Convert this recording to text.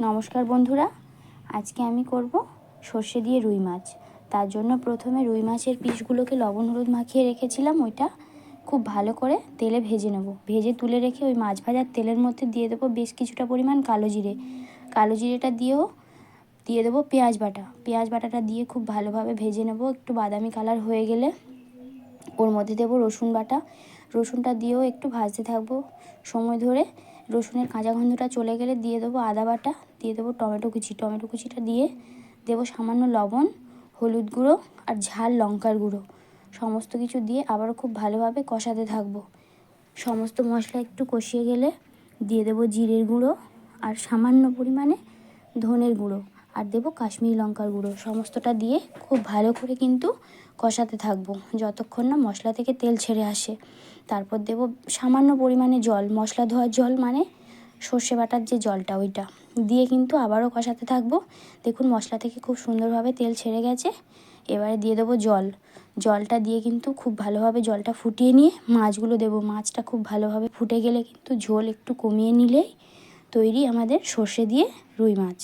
নমস্কার বন্ধুরা। আজকে আমি করব সর্ষে দিয়ে রুই মাছ। তার জন্য প্রথমে রুই মাছের পিসগুলোকে লবণ হলুদ মাখিয়ে রেখেছিলাম ওইটা। খুব ভালো করে তেলে ভেজে নেব। ভেজে তুলে রেখে ওই মাছ ভাজার তেলের মধ্যে দিয়ে দেবো বেশ কিছুটা পরিমাণ কালো জিরে। কালো জিরেটা দিয়েও দিয়ে দেবো পেঁয়াজ বাটা। পেঁয়াজ বাটাটা দিয়ে খুব ভালোভাবে ভেজে নেব। একটু বাদামি কালার হয়ে গেলে ওর মধ্যে দেবো রসুন বাটা। রসুনটা দিয়েও একটু ভাজতে থাকব সময় ধরে। রসুনের কাঁচা গন্ধটা চলে গেলে দিয়ে দেবো আদা বাটা, দিয়ে দেবো টমেটো কুচি। টমেটো কুচিটা দিয়ে দেবো সামান্য লবণ, হলুদ গুঁড়ো আর ঝাল লঙ্কার গুঁড়ো। সমস্ত কিছু দিয়ে আবারও খুব ভালোভাবে কষাতে থাকব। সমস্ত মশলা একটু কষিয়ে গেলে দিয়ে দেবো জিরের গুঁড়ো আর সামান্য পরিমাণে ধনের গুঁড়ো। আর দেবো কাশ্মীরি লঙ্কার গুঁড়ো। সমস্তটা দিয়ে খুব ভালো করে কিন্তু কষাতে থাকব, যতক্ষণ না মশলা থেকে তেল ছেড়ে আসে। তারপর দেবো সামান্য পরিমাণে জল, মশলা ধোয়ার জল মানে সর্ষে বাটার যে জলটা ওইটা। দিয়ে কিন্তু আবারও কষাতে থাকব। দেখুন মশলা থেকে খুব সুন্দরভাবে তেল ছেড়ে গেছে। এবারে দিয়ে দেবো জল। জলটা দিয়ে কিন্তু খুব ভালোভাবে জলটা ফুটিয়ে নিয়ে মাছগুলো দেবো। মাছটা খুব ভালোভাবে ফুটে গেলে কিন্তু ঝোল একটু কমিয়ে নিলেই তৈরি আমাদের সর্ষে দিয়ে রুই মাছ।